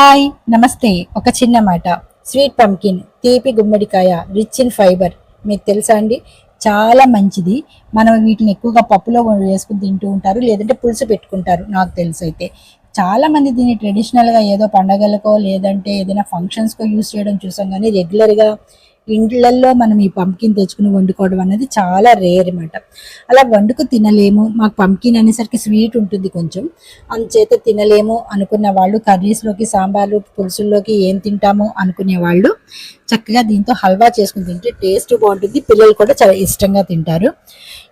Hi నమస్తే. ఒక చిన్న మాట. స్వీట్ పంకిన్ తీపి గుమ్మడికాయ రిచ్ ఇన్ ఫైబర్. మీకు తెలుసా అండి? చాలా మంచిది. మనం వీటిని ఎక్కువగా పప్పులో వేసుకుని తింటూ ఉంటారు లేదంటే పులుసు పెట్టుకుంటారు నాకు తెలుసు అయితే. చాలా మంది దీన్ని ట్రెడిషనల్గా ఏదో పండగలకో లేదంటే ఏదైనా ఫంక్షన్స్కో యూస్ చేయడం చూసాం కానీ రెగ్యులర్గా ఇండ్లల్లో మనం ఈ పంకిన్ తెచ్చుకుని వండుకోవడం అనేది చాలా రేర్ అనమాట అలా వండుకు తినలేము. మాకు పంకిన్ అనేసరికి స్వీట్ ఉంటుంది కొంచెం. అందుచేత తినలేము అనుకున్న వాళ్ళు కర్రీస్లోకి సాంబార్లు పులుసుల్లోకి ఏం తింటాము అనుకునే వాళ్ళు చక్కగా దీంతో హల్వా చేసుకుని తింటే టేస్ట్ బాగుంటుంది. పిల్లలు కూడా చాలా ఇష్టంగా తింటారు.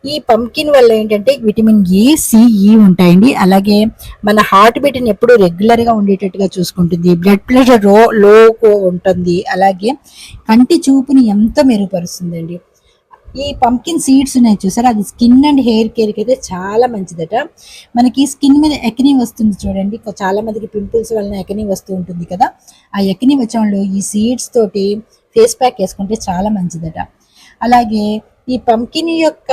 ఈ పంకిన్ వల్ల ఏంటంటే విటమిన్ ఏ సిఈ ఉంటాయండి. అలాగే మన హార్ట్ బీట్ని ఎప్పుడు రెగ్యులర్గా ఉండేటట్టుగా చూసుకుంటుంది. బ్లడ్ ప్రెషర్ రో లో ఉంటుంది. అలాగే కంటి చూపుని ఎంతో మెరుగుపరుస్తుందండి. ఈ పంకిన్ సీడ్స్ ఉన్నాయి చూసారా? అది స్కిన్ అండ్ హెయిర్ కేర్కి అయితే చాలా మంచిదట. మనకి స్కిన్ మీద ఎకనీ వస్తుంది చూడండి. చాలా మందికి పింపుల్స్ వలన ఎకనీ వస్తూ ఉంటుంది కదా. ఆ ఎకనీ వచ్చే వాళ్ళు ఈ సీడ్స్ తోటి ఫేస్ ప్యాక్ వేసుకుంటే చాలా మంచిదట. అలాగే ఈ పంకిన్ యొక్క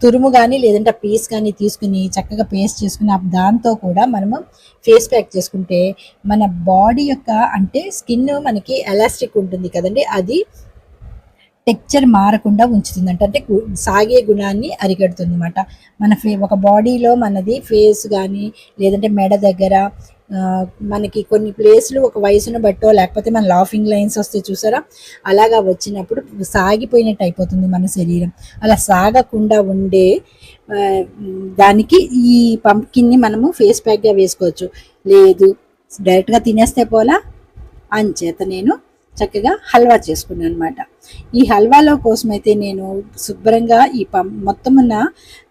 తురుము కానీ లేదంటే పీస్ కానీ తీసుకుని చక్కగా పేస్ట్ చేసుకుని దాంతో కూడా మనము ఫేస్ ప్యాక్ చేసుకుంటే మన బాడీ యొక్క అంటే స్కిన్ మనకి ఎలాస్టిక్ ఉంటుంది కదండి అది టెక్చర్ మారకుండా ఉంచుతుంది అంటే అంటే సాగే గుణాన్ని అరికడుతుంది అనమాట మన ఫే ఒక బాడీలో మనది ఫేస్ కానీ లేదంటే మెడ దగ్గర మనకి కొన్ని ప్లేస్లు ఒక వయసును బట్టో లేకపోతే మన లాఫింగ్ లైన్స్ వస్తే చూసారా? అలాగా వచ్చినప్పుడు సాగిపోయినట్టు అయిపోతుంది మన శరీరం. అలా సాగకుండా ఉండే దానికి ఈ పంప్కిన్ని మనము ఫేస్ ప్యాక్గా వేసుకోవచ్చు. లేదు డైరెక్ట్గా తినేస్తే పోలా? అంచేత నేను చక్కగా హల్వా చేసుకున్నాను అనమాట ఈ హల్వాలో కోసమైతే నేను శుభ్రంగా ఈ ప మొత్తం ఉన్న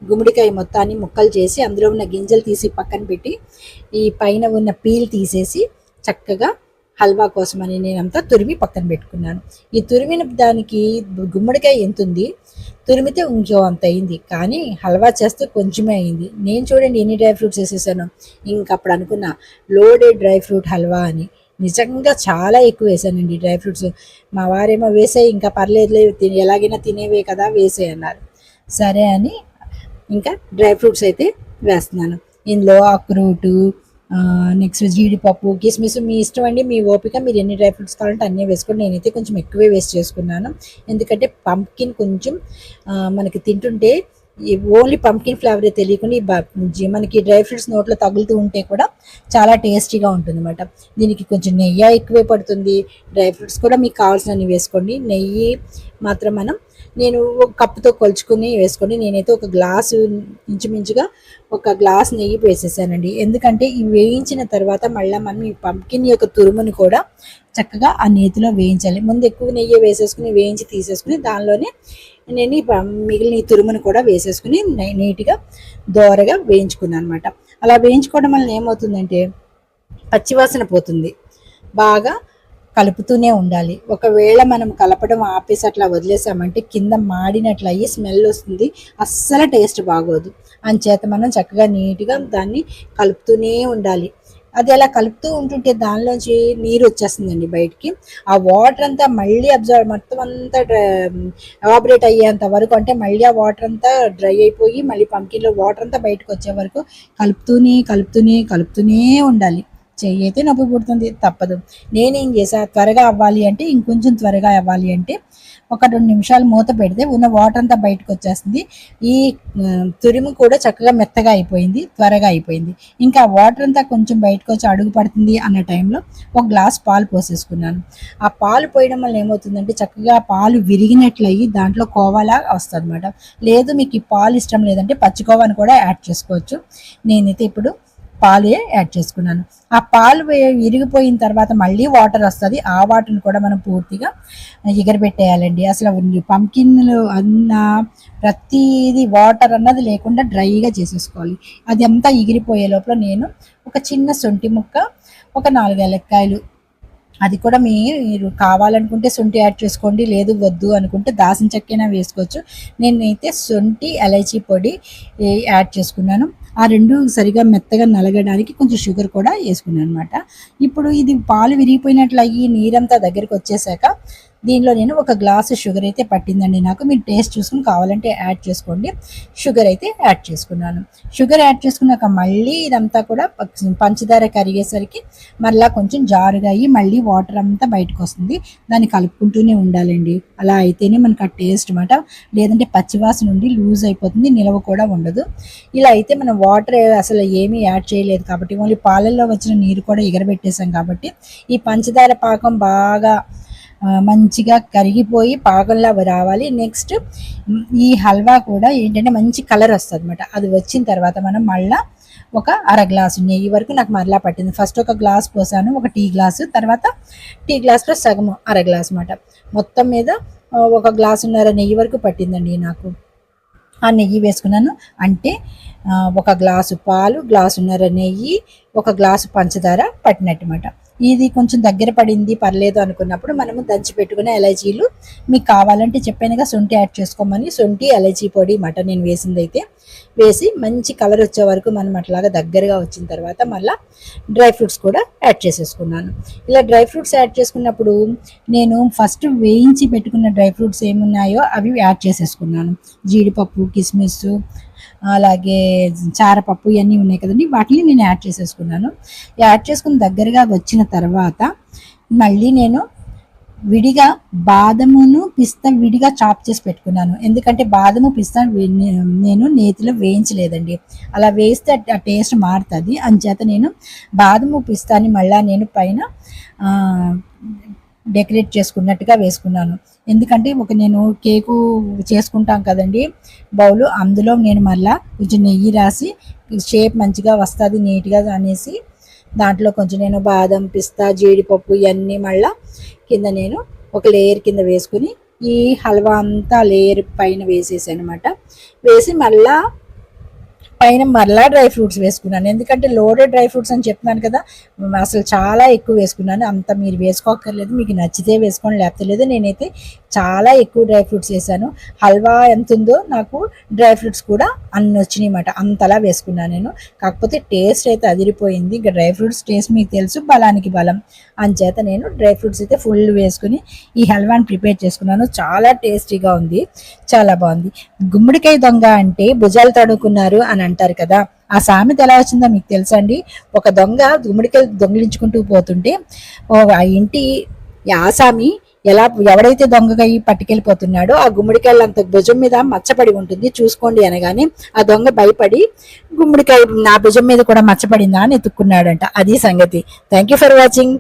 గుమ్మడికాయ మొత్తాన్ని ముక్కలు చేసి అందులో ఉన్న గింజలు తీసి పక్కన పెట్టి ఈ పైన ఉన్న పీల్ తీసేసి చక్కగా హల్వా కోసమని నేనంతా తురిమి పక్కన పెట్టుకున్నాను. ఈ తురిమిన దానికి గుమ్మడికాయ ఎంత ఉంది తురిమితే ఇంకో అంత అయింది. కానీ హల్వా చేస్తే కొంచెమే అయింది. నేను చూడండి ఎన్ని డ్రై ఫ్రూట్స్ వేసేసాను. ఇంకప్పుడు అనుకున్నా లోడెడ్ డ్రై ఫ్రూట్ హల్వా అని. నిజంగా చాలా ఎక్కువ వేసానండి డ్రై ఫ్రూట్స్. మా వారేమో వేసే ఇంకా పర్లేదులే తిని ఎలాగైనా తినేవే కదా వేసే అన్నారు. సరే అని ఇంకా డ్రై ఫ్రూట్స్ అయితే వేస్తున్నాను. ఇందులో అక్రూటు నెక్స్ట్ జీడిపప్పు కిస్మిస్ మీ ఇష్టం అండి మీ ఓపిక మీరు ఎన్ని డ్రై ఫ్రూట్స్ కావాలంటే అన్నీ వేసుకోండి. నేనైతే కొంచెం ఎక్కువే వేస్ట్ చేసుకున్నాను. ఎందుకంటే పంప్కిన్ కొంచెం మనకి తింటుంటే ఓన్లీ పంప్కిన్ ఫ్లేవరే తెలియకుండా ఈ మనకి డ్రై ఫ్రూట్స్ నోట్లో తగులుతూ ఉంటే కూడా చాలా టేస్టీగా ఉంటుంది అనమాట దీనికి కొంచెం నెయ్యి ఎక్కువే పడుతుంది. డ్రై ఫ్రూట్స్ కూడా మీకు కావాల్సినవి వేసుకోండి. నెయ్యి మాత్రం మనం నేను ఒక కప్పుతో కొలుచుకుని వేసుకోండి నేనైతే ఒక గ్లాసు ఇంచుమించుగా ఒక గ్లాస్ నెయ్యి వేసేసానండి. ఎందుకంటే ఇవి వేయించిన తర్వాత మళ్ళీ మనం ఈ పంకిన్ యొక్క తురుముని కూడా చక్కగా ఆ నేతిలో వేయించాలి. ముందు ఎక్కువ నెయ్యి వేసేసుకుని వేయించి తీసేసుకుని దానిలోనే నేను మిగిలిన ఈ తురుమును కూడా వేసేసుకుని నీట్గా దోరగా వేయించుకున్నాను అనమాట అలా వేయించుకోవడం వల్ల ఏమవుతుందంటే పచ్చివాసన పోతుంది. బాగా కలుపుతూనే ఉండాలి. ఒకవేళ మనం కలపడం ఆపేసి అట్లా వదిలేసామంటే కింద మాడినట్లు అయ్యి స్మెల్ వస్తుంది. అస్సలు టేస్ట్ బాగోదు. అంచేత మనం చక్కగా నీట్గా దాన్ని కలుపుతూనే ఉండాలి. అది అలా కలుపుతూ ఉంటుంటే దానిలోంచి నీరు వచ్చేస్తుందండి బయటికి. ఆ వాటర్ అంతా మళ్ళీ అబ్జర్వ్ మొత్తం అంతా ఎవాబరేట్ అయ్యేంత వరకు అంటే మళ్ళీ ఆ వాటర్ అంతా డ్రై అయిపోయి మళ్ళీ పంకిన్లో వాటర్ అంతా బయటకు వచ్చే వరకు కలుపుతూనే కలుపుతూనే కలుపుతూనే ఉండాలి. చెయ్యి అయితే నొప్పి పుడుతుంది తప్పదు. నేనేం చేసా త్వరగా అవ్వాలి అంటే ఇంకొంచెం త్వరగా అవ్వాలి అంటే ఒక రెండు నిమిషాలు మూత పెడితే ఉన్న వాటర్ అంతా బయటకు వచ్చేస్తుంది. ఈ తురిము తురిమి కూడా చక్కగా మెత్తగా అయిపోయింది త్వరగా అయిపోయింది. ఇంకా వాటర్ అంతా కొంచెం బయటకు వచ్చి అడుగు పడుతుంది అన్న టైంలో ఒక గ్లాస్ పాలు పోసేసుకున్నాను. ఆ పాలు పోయడం వల్ల ఏమవుతుందంటే చక్కగా పాలు విరిగినట్లు అయ్యి దాంట్లో కోవాలా వస్తుంది అనమాట లేదు మీకు ఈ పాలు ఇష్టం లేదంటే పచ్చికోవాని కూడా యాడ్ చేసుకోవచ్చు. నేనైతే ఇప్పుడు పాలే యాడ్ చేసుకున్నాను. ఆ పాలు విరిగిపోయిన తర్వాత మళ్ళీ వాటర్ వస్తుంది. ఆ వాటర్ని కూడా మనం పూర్తిగా ఎగరబెట్టేయాలండి. అసలు పంకిన్లు అన్న ప్రతిదీ వాటర్ అన్నది లేకుండా డ్రైగా చేసేసుకోవాలి. అది అంతా ఎగిరిపోయే లోపల నేను ఒక చిన్న సొంటి ముక్క ఒక నాలుగు ఏలక్కాయలు అది కూడా మీరు కావాలనుకుంటే శొంఠి యాడ్ చేసుకోండి లేదు వద్దు అనుకుంటే దాసిన చెక్కైనా వేసుకోవచ్చు. నేనైతే శొంఠి ఎలైచీ పొడి యాడ్ చేసుకున్నాను. ఆ రెండు సరిగా మెత్తగా నలగడానికి కొంచెం షుగర్ కూడా వేసుకున్నాను అనమాట ఇప్పుడు ఇది పాలు విరిగిపోయినట్లు అయ్యి నీరంతా దగ్గరికి వచ్చేసాక దీనిలో నేను ఒక గ్లాసు షుగర్ అయితే పట్టిందండి. నాకు మీరు టేస్ట్ చూసుకుని కావాలంటే యాడ్ చేసుకోండి. షుగర్ అయితే యాడ్ చేసుకున్నాను. షుగర్ యాడ్ చేసుకున్నాక మళ్ళీ ఇదంతా కూడా పంచదార కరిగేసరికి మళ్ళీ కొంచెం జారుగా అయ్యి మళ్ళీ వాటర్ అంతా బయటకు వస్తుంది. దాన్ని కలుపుకుంటూనే ఉండాలండి. అలా అయితేనే మనకు ఆ టేస్ట్ అనమాట లేదంటే పచ్చివాసన నుండి లూజ్ అయిపోతుంది నిలవ కూడా ఉండదు. ఇలా అయితే మనం వాటర్ అసలు ఏమీ యాడ్ చేయలేదు కాబట్టి ఓన్లీ పాలల్లో వచ్చిన నీరు కూడా ఎగరబెట్టేసాం కాబట్టి ఈ పంచదార పాకం బాగా మంచిగా కరిగిపోయి పాకంలా రావాలి. నెక్స్ట్ ఈ హల్వా కూడా ఏంటంటే మంచి కలర్ వస్తుంది అనమాట అది వచ్చిన తర్వాత మనం మళ్ళా ఒక అర గ్లాసు నెయ్యి వరకు నాకు మరలా పట్టింది. ఫస్ట్ ఒక గ్లాస్ పోసాను ఒక టీ గ్లాసు తర్వాత టీ గ్లాస్లో సగము అర గ్లాస్ అనమాట మొత్తం మీద ఒక గ్లాసున్నర నెయ్యి వరకు పట్టిందండి నాకు. ఆ నెయ్యి వేసుకున్నాను. అంటే ఒక గ్లాసు పాలు గ్లాసున్నర నెయ్యి ఒక గ్లాసు పంచదార పట్టినట్టుమాట ఇది కొంచెం దగ్గర పడింది పర్లేదు అనుకున్నప్పుడు మనము దంచి పెట్టుకునే ఎలైచీలు మీకు కావాలంటే చెప్పానుగా శొంఠి యాడ్ చేసుకోమని. శొంఠి ఎలైచీ పొడి మట నేను వేసింది అయితే వేసి మంచి కలర్ వచ్చే వరకు మనం అట్లాగా దగ్గరగా వచ్చిన తర్వాత మళ్ళీ డ్రై ఫ్రూట్స్ కూడా యాడ్ చేసేసుకున్నాను. ఇలా డ్రై ఫ్రూట్స్ యాడ్ చేసుకున్నప్పుడు నేను ఫస్ట్ వేయించి పెట్టుకున్న డ్రై ఫ్రూట్స్ ఏమున్నాయో అవి యాడ్ చేసేసుకున్నాను. జీడిపప్పు కిస్మిస్ అలాగే చారపప్పు ఇవన్నీ ఉన్నాయి కదండి. వాటిని నేను యాడ్ చేసేసుకున్నాను. యాడ్ చేసుకుని దగ్గరగా వచ్చిన తర్వాత మళ్ళీ నేను విడిగా బాదమును పిస్తా విడిగా చాప్ చేసి పెట్టుకున్నాను. ఎందుకంటే బాదము పిస్తా నేను నేతిలో వేయించలేదండి. అలా వేస్తే ఆ- టేస్ట్ మారుతుంది. అంచేత నేను బాదము పిస్తాని మళ్ళా నేను పైన డెకరేట్ చేసుకున్నట్టుగా వేసుకున్నాను. ఎందుకంటే ఒక నేను కేకు చేసుకుంటాం కదండి బౌలు అందులో నేను మళ్ళా కొంచెం నెయ్యి రాసి షేప్ మంచిగా వస్తుంది నీట్గా అనేసి దాంట్లో కొంచెం నేను బాదం పిస్తా జీడిపప్పు ఇవన్నీ మళ్ళా కింద నేను ఒక లేయర్ కింద వేసుకుని ఈ హల్వా అంతా లేయర్ పైన వేసేసాను అనమాట వేసి మళ్ళా పైన మరలా డ్రై ఫ్రూట్స్ వేసుకున్నాను. ఎందుకంటే లోడెడ్ డ్రై ఫ్రూట్స్ అని చెప్తున్నాను కదా అసలు చాలా ఎక్కువ వేసుకున్నాను. అంత మీరు వేసుకోక్కర్లేదు మీకు నచ్చితే వేసుకోండి లేకపోతే లేదు నేనైతే చాలా ఎక్కువ డ్రై ఫ్రూట్స్ వేసాను. హల్వా ఎంత ఉందో నాకు డ్రై ఫ్రూట్స్ కూడా అన్ని వచ్చినాయి అన్నమాట. అంతలా వేసుకున్నాను నేను. కాకపోతే టేస్ట్ అయితే అదిరిపోయింది. ఇంకా డ్రై ఫ్రూట్స్ టేస్ట్ మీకు తెలుసు బలానికి బలం. అంచేత నేను డ్రై ఫ్రూట్స్ అయితే ఫుల్ వేసుకుని ఈ హల్వాని ప్రిపేర్ చేసుకున్నాను. చాలా టేస్టీగా ఉంది చాలా బాగుంది. గుమ్మడికాయ దొంగ అంటే భుజాలు తడుకున్నారు అని అంటారు కదా. ఆ సామెత ఎలా వచ్చిందో మీకు తెలుసా అండి ఒక దొంగ గుమ్మడికాయలు దొంగిలించుకుంటూ పోతుంటే ఆ ఇంటి ఆసామి ఎలా ఎవడైతే దొంగగా ఈ పట్టుకెళ్ళిపోతున్నాడో ఆ గుమ్మడికాయలు అంత భుజం మీద మచ్చపడి ఉంటుంది. చూసుకోండి అనగానే ఆ దొంగ భయపడి గుమ్మడికాయ నా భుజం మీద కూడా మచ్చపడిందా అని ఎత్తుక్కున్నాడంట. అది సంగతి. Thank you for watching